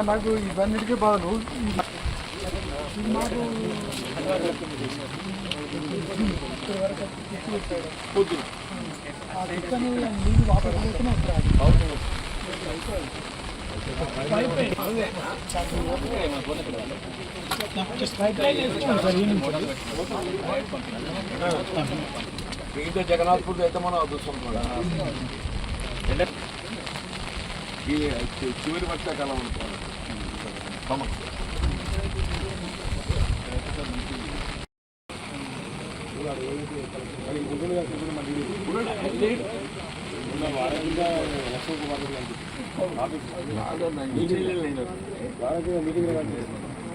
నాకు ఇవన్నిటికీ బాధలు సినిమాకు ఆ దిక్కని నీళ్ళు వాటర్ పోతూనే వస్తారు మిగతా జగన్నాథ్పూర్ అయితే మనం చూసుకుంటున్నాం ఈ చి- చివరి వర్షాకాలం అనుకోవాలి. సమస్య ఓకే యాభై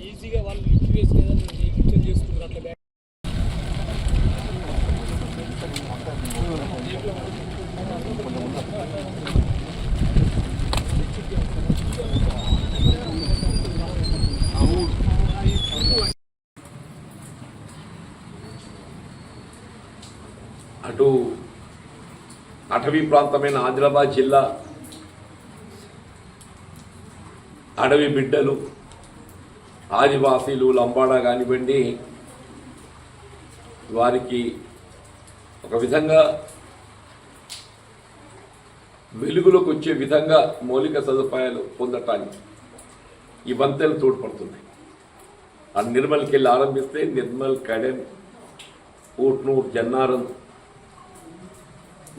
ఈజీగా వాళ్ళు లిఫ్ట్ వేసి లిఫ్ట్ చేసుకుంటారు అట్లా బ్యాగ్ అటు అటవీ ప్రాంతమైన ఆదిలాబాద్ జిల్లా అడవి బిడ్డలు ఆదివాసీలు లంబాడా కానివ్వండి వారికి ఒక విధంగా వెలుగులోకి వచ్చే విధంగా మౌలిక సదుపాయాలు పొందటానికి ఈ వంతెలు తోడ్పడుతున్నాయి. ఆ నిర్మల్కి వెళ్ళి ఆరంభిస్తే నిర్మల్ కడెన్ ఊట్నూర్ జన్నారం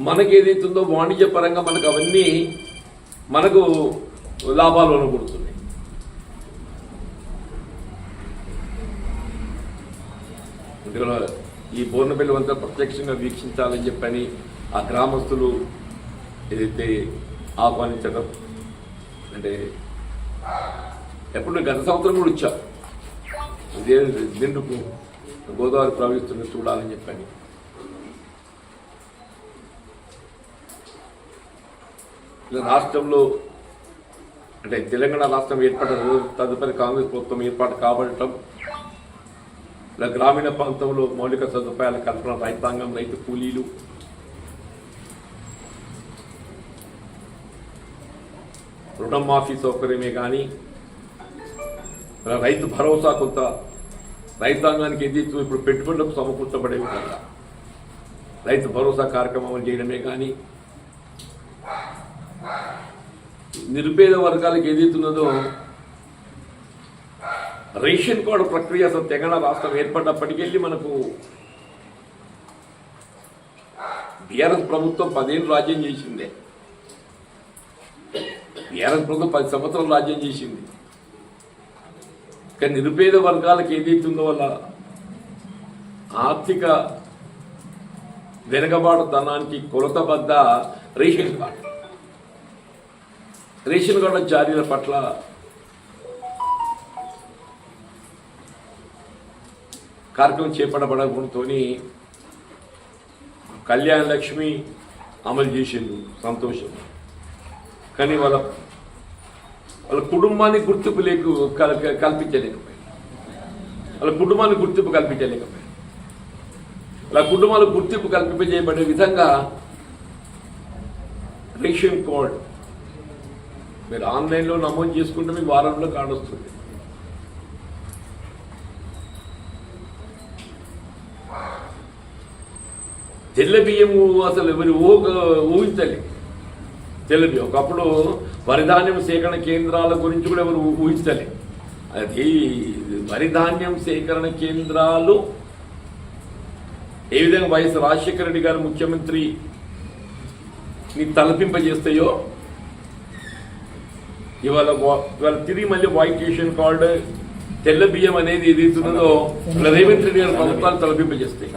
మనకి ఏదైతుందో వాణిజ్య పరంగా మనకు అవన్నీ మనకు లాభాలు అనుకుంటున్నాయి ఇందులో ఈ బోర్నపల్లి వంత ప్రత్యక్షంగా వీక్షించాలని చెప్పని ఆ గ్రామస్తులు ఏదైతే ఆహ్వానించడం అంటే ఎప్పుడు గత సంవత్సరం కూడా వచ్చా ఇదే నిండుకు గోదావరి ప్రవహిస్తున్న చూడాలని చెప్పాను రాష్ట్రంలో అంటే తెలంగాణ రాష్ట్రం ఏర్పడడం తదుపరి కాంగ్రెస్ ప్రభుత్వం ఏర్పాటు కాబడటం ఇలా గ్రామీణ ప్రాంతంలో మౌలిక సదుపాయాల కల్పన రైతాంగం రైతు కూలీలు రుణమాఫీ సౌకర్యమే కానీ ఇలా రైతు భరోసా కొంత రైతాంగానికి ఏది ఇప్పుడు పెట్టుబడులకు సమకూర్చబడే విధంగా రైతు భరోసా కార్యక్రమం చేయడమే కానీ నిరుపేద వర్గాలకు ఏదైతున్నదో రేషన్ కార్డు ప్రక్రియ అసలు తెలంగాణ రాష్ట్రం ఏర్పడినప్పటికెళ్ళి మనకు బీఆర్ఎస్ ప్రభుత్వం పదేళ్ళు రాజ్యం చేసిందే. బీఆర్ఎస్ ప్రభుత్వం పది సంవత్సరాలు రాజ్యం చేసింది. కానీ నిరుపేద వర్గాలకు ఏదైతుందో వల్ల ఆర్థిక వెనుకబాటుతనానికి కొలతబద్ద రేషన్ కార్డు. రేషన్ కార్డుల జారీల పట్ల కార్యక్రమం చేపట్టబడడంతో కళ్యాణ లక్ష్మి అమలు చేసిండు సంతోషం. కానీ వాళ్ళ వాళ్ళ కుటుంబానికి గుర్తింపు లేకు కల్- కల్పించలేకపోయింది వాళ్ళ కుటుంబానికి గుర్తింపు కల్పించలేకపోయింది వాళ్ళ కుటుంబాలకు గుర్తింపు కల్పింపజేయబడే విధంగా రేషన్ కార్డు మీరు ఆన్లైన్లో నమోదు చేసుకుంటే మీకు వారంలో కార్డు వస్తుంది. తెల్ల బియ్యం అసలు ఎవరి ఊహ ఊహించాలి. తెల్ల బియ్యం. ఒకప్పుడు వరిధాన్యం సేకరణ కేంద్రాల గురించి కూడా ఎవరు ఊహించాలి. అది వరిధాన్యం సేకరణ కేంద్రాలు ఏ విధంగా వైఎస్ రాజశేఖర రెడ్డి గారు ముఖ్యమంత్రి ని తలపింపజేస్తాయో ఇవాళ ఇవాళ తిరిగి మళ్ళీ వైట్ రేషన్ కార్డు తెల్ల బియ్యం అనేది ఇవాళ రేవంత్ రెడ్డి గారి ప్రభుత్వాలు తలపింపజేస్తాయి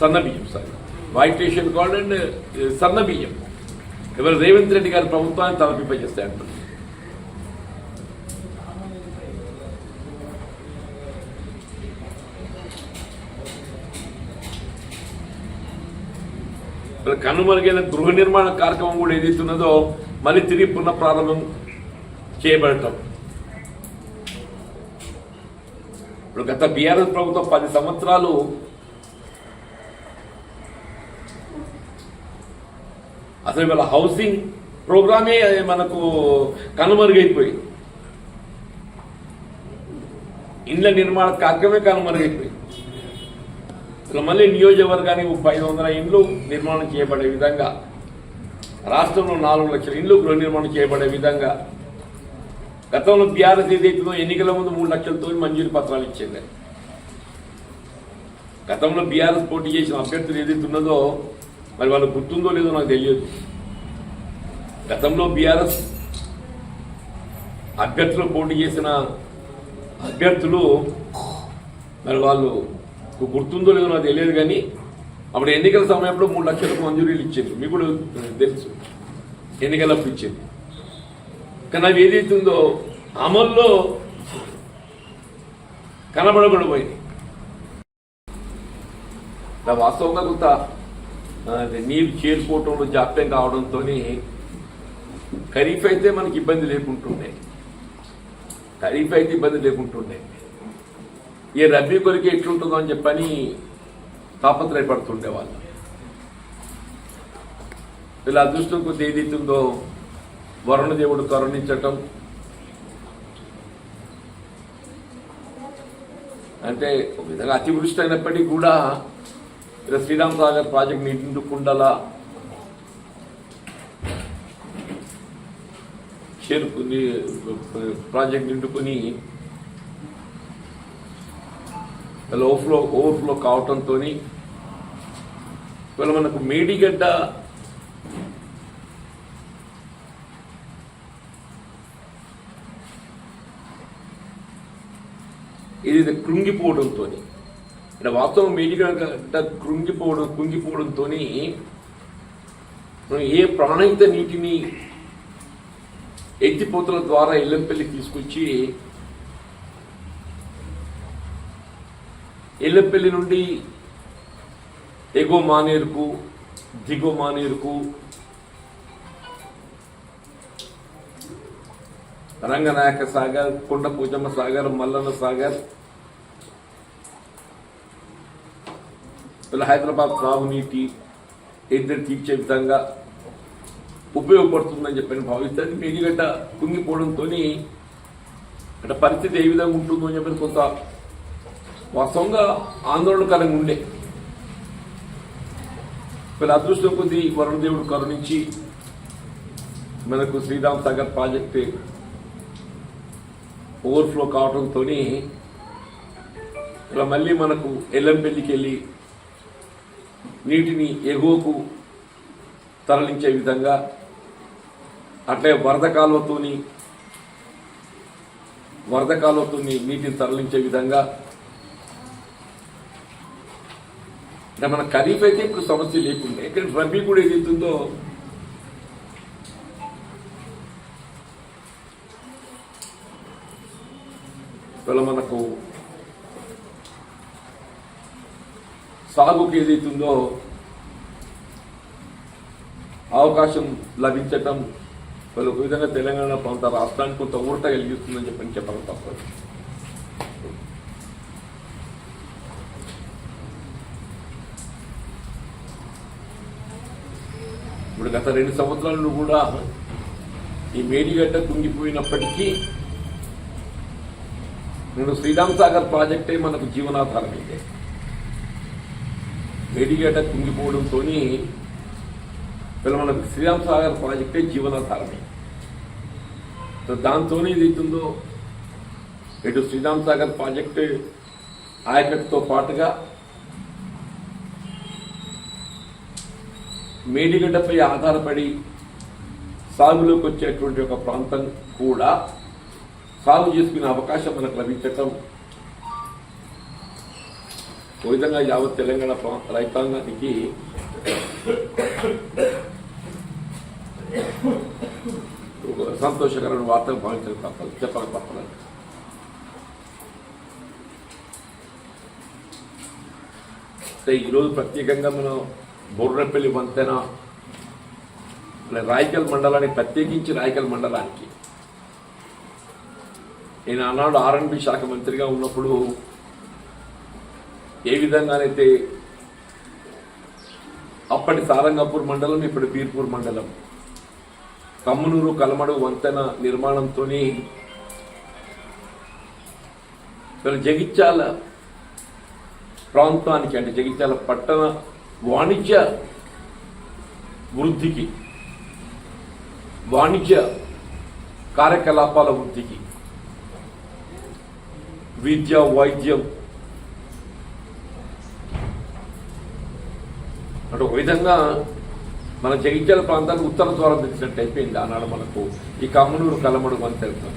సన్న బియ్యం. Sir white ration card and సన్న బియ్యం. ఇవాళ రేవంత్ రెడ్డి గారి ప్రభుత్వాన్ని తలపింపజేస్తాయి మరి కనుమరుగైన గృహ నిర్మాణ కార్యక్రమం కూడా ఏదైతున్నదో మళ్ళీ తిరిగి పునః ప్రారంభం చేయబడటం ఇప్పుడు గత బీఆర్ఎస్ ప్రభుత్వం పది సంవత్సరాలు అసలు ఇవాళ హౌసింగ్ ప్రోగ్రామే మనకు కనుమరుగైపోయింది ఇండ్ల నిర్మాణ కార్యక్రమే కనుమరుగైపోయింది అసలు మళ్ళీ నియోజకవర్గానికి ముప్పై ఐదు వందల ఇండ్లు నిర్మాణం చేయబడే విధంగా రాష్ట్రంలో నాలుగు లక్షల ఇండ్లు గృహ నిర్మాణం చేయబడే విధంగా గతంలో బీఆర్ఎస్ ఏదైతుందో ఎన్నికల ముందు మూడు లక్షలతో మంజూరు పత్రాలు ఇచ్చింది. గతంలో బీఆర్ఎస్ పోటీ చేసిన అభ్యర్థులు ఏదైతే ఉన్నదో మరి వాళ్ళు గుర్తుందో లేదో నాకు తెలియదు. గతంలో బీఆర్ఎస్ అభ్యర్థులు పోటీ చేసిన అభ్యర్థులు మరి వాళ్ళు గుర్తుందో లేదో నాకు తెలియదు కానీ అప్పుడు ఎన్నికల సమయంలో మూడు లక్షలకు మంజూరీలు ఇచ్చింది. మీకు కూడా తెలుసు. ఎన్నికలప్పుడు ఇచ్చింది. కానీ అవి ఏదైతుందో అమల్లో కనబడకుండా పోయింది వాస్తవంగా కొంత నీరు చేరుకోవటంలో జాప్యం కావడంతో ఖరీఫ్ అయితే మనకి ఇబ్బంది లేకుంటుండే. ఖరీఫ్ అయితే ఇబ్బంది లేకుంటుండే. ఈ రబీ కొరికి ఎట్లుంటుందో అని చెప్పని తాపత్రయపడుతుండే వాళ్ళు. ఇలా అదృష్టం కొద్ది ఏదైతుందో వరుణ దేవుడు కరుణించటం. అంటే ఒక విధంగా అతివృష్టి అయినప్పటికీ కూడా ఇలా శ్రీరామ్ సాగర్ ప్రాజెక్ట్ నిండుకుండలా చేరుకుని ప్రాజెక్ట్ నిండుకుని ఓవర్ఫ్లో ఓవర్ఫ్లో కావటంతో ఇవాళ మనకు మేడిగడ్డ ఇది కృంగిపోవడంతో ఇక్కడ వాస్తవం మేడిగడ్డ కృంగిపోవడం కుంగిపోవడంతో మనం ఏ ప్రాణహిత నీటిని ఎత్తిపోతల ద్వారా ఎల్లంపల్లి తీసుకొచ్చి ఎల్లంపల్లి నుండి ఎగో మానేరుకు దిగో మానేరుకు రంగనాయక సాగర్ కొండ పూజమ్మ సాగర్ మల్లన్న సాగర్ ఇలా హైదరాబాద్ త్రాగునీటి ఇద్దరు తీర్చే విధంగా ఉపయోగపడుతుందని చెప్పని భావిస్తే అది మేడిగడ్డ కుంగిపోవడంతో అంటే పరిస్థితి ఏ విధంగా ఉంటుందో అని చెప్పి కొంత వాస్తవంగా ఆందోళనకరంగా ఉండే. వీళ్ళ అదృష్టం కొద్దీ వరుణదేవుడు కరుణించి మనకు శ్రీరామ్ సాగర్ ప్రాజెక్ట్ ఓవర్ఫ్లో కావడంతో ఇలా మళ్ళీ మనకు ఎల్లంపల్లికి వెళ్ళి నీటిని ఎగువకు తరలించే విధంగా అట్లే వరద కాలువతోని వరద కాలువతోని నీటిని తరలించే విధంగా అంటే మన ఖరీఫ్ అయితే ఇప్పుడు సమస్య లేకుండా. ఇక్కడ రబీ కూడా ఏదైతుందో ఇవాళ మనకు సాగుకు ఏదైతుందో అవకాశం లభించటం వాళ్ళు ఒక విధంగా తెలంగాణ ప్రాంత రాష్ట్రానికి కొంత ఊరట కలిగిస్తుందని చెప్పని చెప్పడం తప్పదు ఇప్పుడు గత రెండు సంవత్సరాలు కూడా ఈ మేడిగడ్డ కుంగిపోయినప్పటికీ నేను శ్రీరామ్ సాగర్ ప్రాజెక్టే మనకు జీవనాధారం అయితే మేడిగడ్డ కుంగిపోవడంతో వీళ్ళ మనకు శ్రీరామ్ సాగర్ ప్రాజెక్టే జీవనాధారమే. దాంతో ఇది అవుతుందో ఇటు శ్రీరామ్ సాగర్ ప్రాజెక్టు ఆయకట్టుతో పాటుగా మేడిగడ్డపై ఆధారపడి సాగులోకి వచ్చేటువంటి ఒక ప్రాంతం కూడా సాగు చేసుకునే అవకాశం మనకు లభించటం ఓ విధంగా యావత్ తెలంగాణ రైతాంగానికి ఒక సంతోషకరమైన వార్తలు భావించడం తప్పదు చెప్పక తప్పదు. ఈరోజు ప్రత్యేకంగా మనం బొర్రపల్లి వంతెన రాయకల్ మండలానికి ప్రత్యేకించి రాయకల్ మండలానికి. నేను ఆనాడు ఆర్ఎన్బి శాఖ మంత్రిగా ఉన్నప్పుడు ఏ విధంగానైతే అప్పటి సారంగపూర్ మండలం ఇప్పుడు బీర్పూర్ మండలం కమ్మునూరు కలమడు వంతెన నిర్మాణంతో జగిత్యాల ప్రాంతానికి అంటే జగిత్యాల పట్టణ వాణిజ్య వృద్ధికి వాణిజ్య కార్యకలాపాల వృద్ధికి విద్య వైద్యం అంటే ఒక విధంగా మన జగిత్యాల ప్రాంతానికి ఉత్తర ద్వారం తెచ్చినట్టు అయిపోయింది ఆనాడు మనకు. ఈ కమ్మనూరు కలమడు వంతెనతో